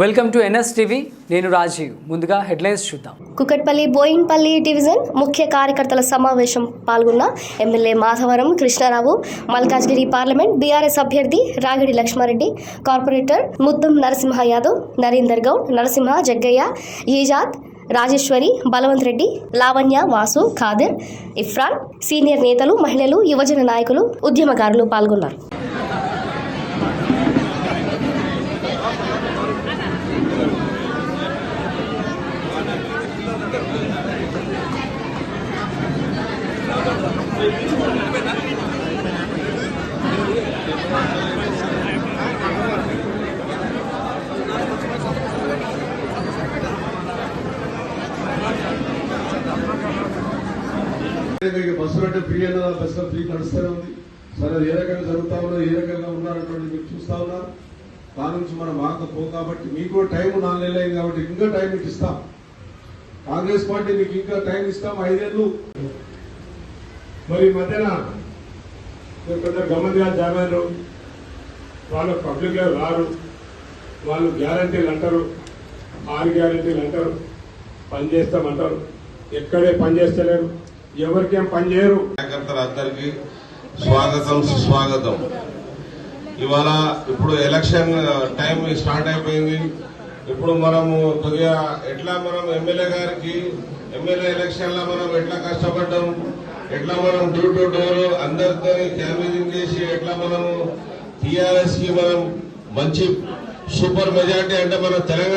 Welcome to NS TV నేను రాజీవ్. ముందుగా headlines చూద్దాం. కుకట్పల్లి బోయిన్పల్లి డివిజన్ ముఖ్య కార్యకర్తల సమావేశం పాల్గొన్న MLA Madhavaram Krishnarao Malkajgiri parliament BRS అభ్యర్థి రాగిడి లక్ష్మారెడ్డి కార్పొరేటర్ ముద్దం నరసింహ యాదవ్ నరేందర్ గౌడ్ నరసింహ జగ్గయ్య ఈజాద్ రాజేశ్వరి బలవంత్ రెడ్డి లావణ్య వాసు ఖాదర్ ఇఫ్రాన్ సీనియర్ నేతలు మహిళలు యువజన నాయకులు ఉద్యమకారులు పాల్గొన్నారు. బస్సులు అంటే ఫ్రీ అన్నదా బస్సులో ఫ్రీ నడుస్తూనే ఉంది. సరే ఏ రకంగా జరుగుతా ఉన్నది ఏ రకంగా ఉన్నారన్నటువంటి మీరు చూస్తా ఉన్నారు. దాని నుంచి మనం ఆగపో కాబట్టి మీకు కూడా టైం నాలుగు నెలలు అయింది కాబట్టి ఇంకా టైం మీకు ఇస్తాం. కాంగ్రెస్ పార్టీ మీకు ఇంకా టైం ఇస్తాం ఐదేళ్ళు. మరి ఈ మధ్యన మీరు కొందరు గమనిగా జాగారు వాళ్ళు పబ్లిక్గా రారు వాళ్ళు గ్యారంటీలు అంటారు ఆరు గ్యారంటీలు అంటారు పని చేస్తామంటారు ఎక్కడే పని చేస్తలేరు ఎవరికేం పని చేయరు. కార్యకర్తలందరికీ స్వాగతం సుస్వాగతం. ఇవాళ ఇప్పుడు ఎలక్షన్ టైం స్టార్ట్ అయిపోయింది. ఇప్పుడు మనము కొద్దిగా ఎట్లా మనం ఎమ్మెల్యే గారికి ఎమ్మెల్యే ఎలక్షన్లో మనం ఎట్లా కష్టపడ్డాము ఎట్లా మనం డోర్ టు డోర్ అందరితో క్యాన్వసింగ్ చేసి ఎట్లా మనము టీఆర్ఎస్కి మనం మంచి సూపర్ మెజార్టీ అంటే మన తెలంగాణ